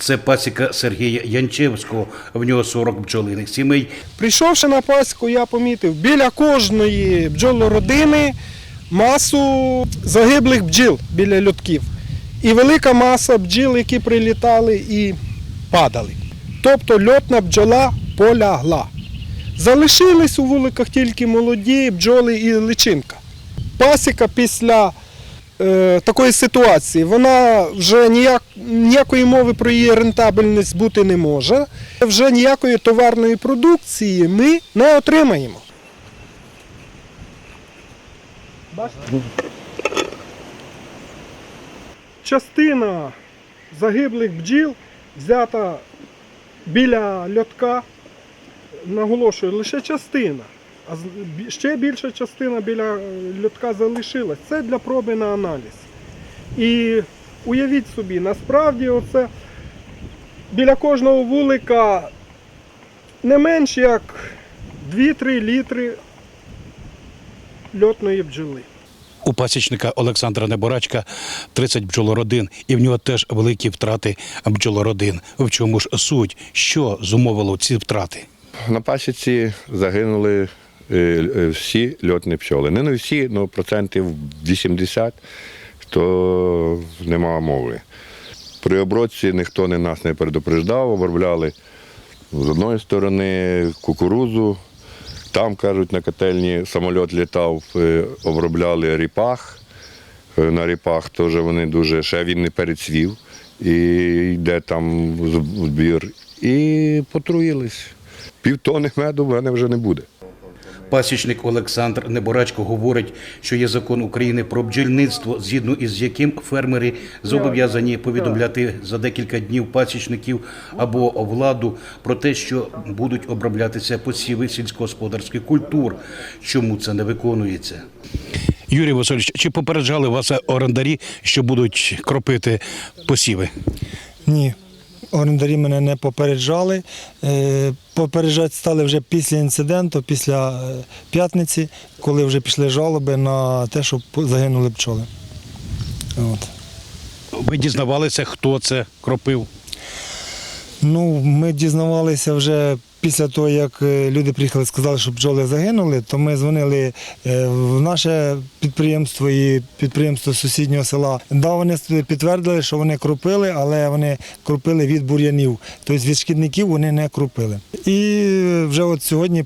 Це пасіка Сергія Янчевського. В нього 40 бджолиних сімей. Прийшовши на пасіку, я помітив біля кожної бджолородини масу загиблих бджіл біля льотків. І велика маса бджіл, які прилітали і падали. Тобто льотна бджола полягла. Залишились у вуликах тільки молоді бджоли і личинка. Пасіка після такої ситуації, вона вже ніяк, ніякої мови про її рентабельність бути не може. Вже ніякої товарної продукції ми не отримаємо. Частина загиблих бджіл взята біля льотка, наголошую, лише частина. А з- ще більша частина біля е, льотка залишилась. Це для проби на аналіз. І уявіть собі, насправді оце біля кожного вулика не менш як 2-3 літри льотної бджоли. У пасічника Олександра Неборачка 30 бджолородин, і в нього теж великі втрати бджолородин. В чому ж суть? Що зумовило ці втрати? На пасіці загинули всі льотні пчоли. Не, не всі, але процентів 80, то нема мови. При обробці ніхто не нас не предупреждав, обробляли з одної сторони кукурузу. Там, кажуть, на котельні самоліт літав, е, обробляли ріпах. Е, На ріпах теж вони дуже, ще він не перецвів, і йде там збір. І потруїлись. Півтони меду в мене вже не буде. Пасічник Олександр Неборачко говорить, що є закон України про бджільництво, згідно із яким фермери зобов'язані повідомляти за декілька днів пасічників або владу про те, що будуть оброблятися посіви сільськогосподарських культур. Чому це не виконується? Юрій Васильович, чи попереджали вас орендарі, що будуть кропити посіви? Ні. Орендарі мене не попереджали. Е, Попереджати стали вже після інциденту, після е, п'ятниці, коли вже пішли жалоби на те, що загинули пчоли. От. Ви дізнавалися, хто це кропив? Ну, ми дізнавалися вже після того, як е, люди приїхали, сказали, що бджоли загинули, то ми дзвонили е, в наше підприємство і підприємство сусіднього села. Да, вони підтвердили, що вони кропили, але вони кропили від бур'янів. Тобто від шкідників вони не кропили. І вже от сьогодні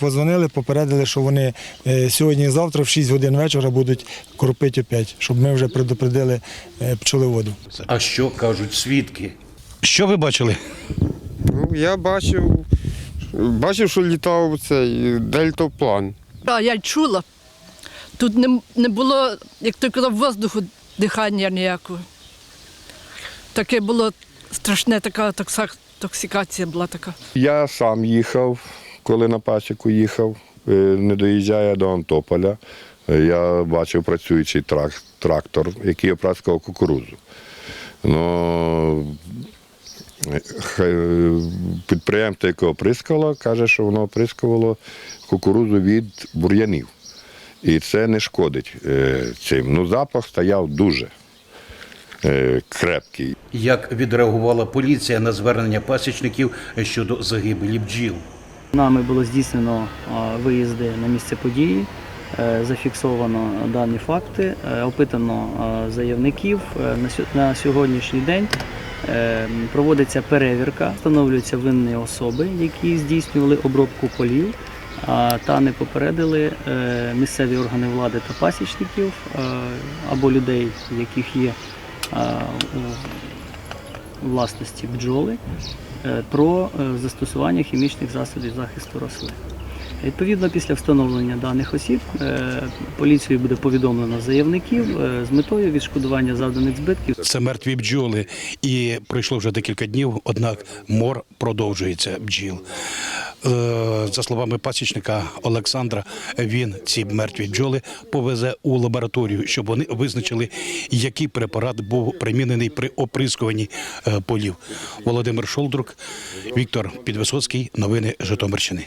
позвонили, попередили, що вони е, сьогодні і завтра в 6 годин вечора будуть кропити опять, щоб ми вже предупредили е, пчелеводу. А що кажуть свідки? Що ви бачили? Ну, я бачив, бачив, що літав цей дельтаплан. А я чула. Тут не, не було, як той казав, воздуху дихання ніякого. Таке було страшне, така токсикація була така. Я сам їхав, коли на пасіку їхав, е, не доїжджая до Антополя. е, Я бачив працюючий трак- трактор, який оприскував кукурудзу. Ну, е, хай- підприємство, яке оприскувало, каже, що воно оприскувало кукурудзу від бур'янів. І це не шкодить е, цим. Ну, запах стояв дуже е, крепкий. Як відреагувала поліція на звернення пасічників щодо загибелі бджіл? Нами було здійснено виїзди на місце події, е, зафіксовано дані факти, е, опитано заявників. Е, На сьогоднішній день е, проводиться перевірка, встановлюються винні особи, які здійснювали обробку полів та не попередили е, місцеві органи влади та пасічників е, або людей, в яких є у власності бджоли е, про застосування хімічних засобів захисту рослин. Відповідно, після встановлення даних осіб е, поліцією буде повідомлено заявників е, з метою відшкодування завданих збитків. Це мертві бджоли, і пройшло вже декілька днів, однак мор продовжується бджіл. Е, За словами пасічника Олександра, він ці мертві бджоли повезе у лабораторію, щоб вони визначили, який препарат був примінений при оприскуванні полів. Володимир Шолдрук, Віктор Підвисоцький. Новини Житомирщини.